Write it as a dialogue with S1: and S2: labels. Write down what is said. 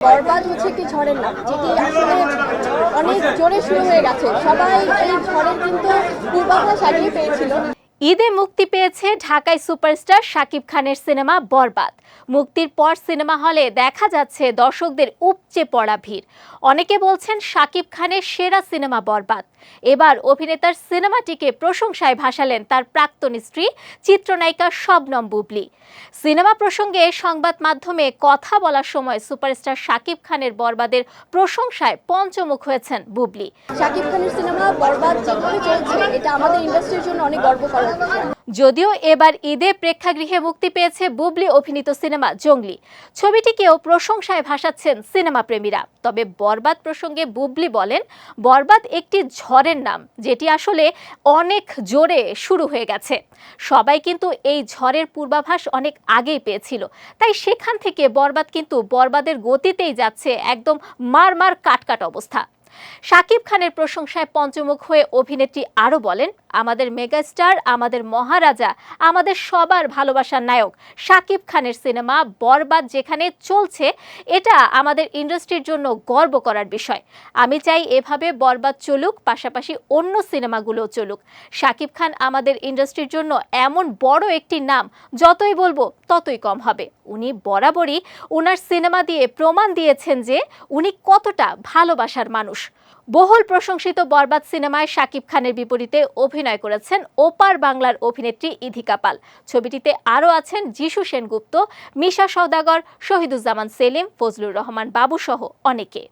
S1: বরবাদ হচ্ছে একটি ঝড়ের নাম, যেটি আসলে অনেক জোরে শুরু হয়ে গেছে। সবাই এই ঝড়ের কিন্তু পূর্বাভাস আগেই পেয়েছিল।
S2: ঈদে মুক্তি পেয়েছে ঢাকায় সুপারস্টার শাকিব খানের সিনেমা বরবাদ। মুক্তির পর সিনেমা হলে দেখা যাচ্ছে দর্শকদের উপচে পড়া ভিড়। অনেকে বলছেন শাকিব খানের সেরা সিনেমা বরবাদ। এবার অভিনেতার সিনেমাটিকে প্রশংসায় ভাসালেন তার প্রাক্তন স্ত্রী, চিত্রনায়িকা শবনম বুবলি। সিনেমা প্রসঙ্গে সংবাদ মাধ্যমে কথা বলার সময় সুপারস্টার শাকিব খানের বরবাদের প্রশংসায় পঞ্চমুখ হয়েছেন বুবলি।
S1: শাকিব খানের সিনেমা বরবাদ চলছে, এটা আমাদের ইন্ডাস্ট্রির জন্য অনেক গর্ব করার
S2: যদিও এবার ঈদে প্রেক্ষাগৃহে মুক্তি পেয়েছে বুবলি অভিনীত সিনেমা জঙ্গলি। ছবিটিকেও প্রশংসায় ভাসাচ্ছেন সিনেমা প্রেমীরা। তবে বরবাদ প্রসঙ্গে বুবলি বলেন, বরবাদ একটি ঝড়ের নাম, যেটি আসলে অনেক জোরে শুরু হয়ে গেছে। সবাই কিন্তু এই ঝড়ের পূর্বাভাস অনেক আগেই পেয়েছিল। তাই সেখান থেকে বরবাদ কিন্তু বরবাদের গতিতেই যাচ্ছে একদম মার মার কাটকাট অবস্থা। শাকিব খানের প্রশংসায় পঞ্চমুখ হয়ে অভিনেত্রী আরও বলেন, আমাদের মেগাস্টার, আমাদের মহারাজা, আমাদের সবার ভালোবাসার নায়ক শাকিব খানের সিনেমা বরবাদ যেখানে চলছে, এটা আমাদের ইন্ডাস্ট্রির জন্য গর্ব করার বিষয়। আমি চাই এভাবে বরবাদ চলুক, পাশাপাশি অন্য সিনেমাগুলোও চলুক। শাকিব খান আমাদের ইন্ডাস্ট্রির জন্য এমন বড় একটি নাম, যতই বলব ততই কম হবে। উনি বরাবরই ওনার সিনেমা দিয়ে প্রমাণ দিয়েছেন যে উনি কতটা ভালোবাসার মানুষ। বহুল প্রশংসিত বরবাদ সিনেমায় শাকিব খানের বিপরীতে অভিনয় করেছেন ওপার বাংলার অভিনেত্রী ইধিকা পাল। ছবিটিতে আরও আছেন যিশু সেনগুপ্ত, মিশা সওদাগর, শহীদুজ্জামান সেলিম, ফজলুর রহমান বাবুসহ অনেকে।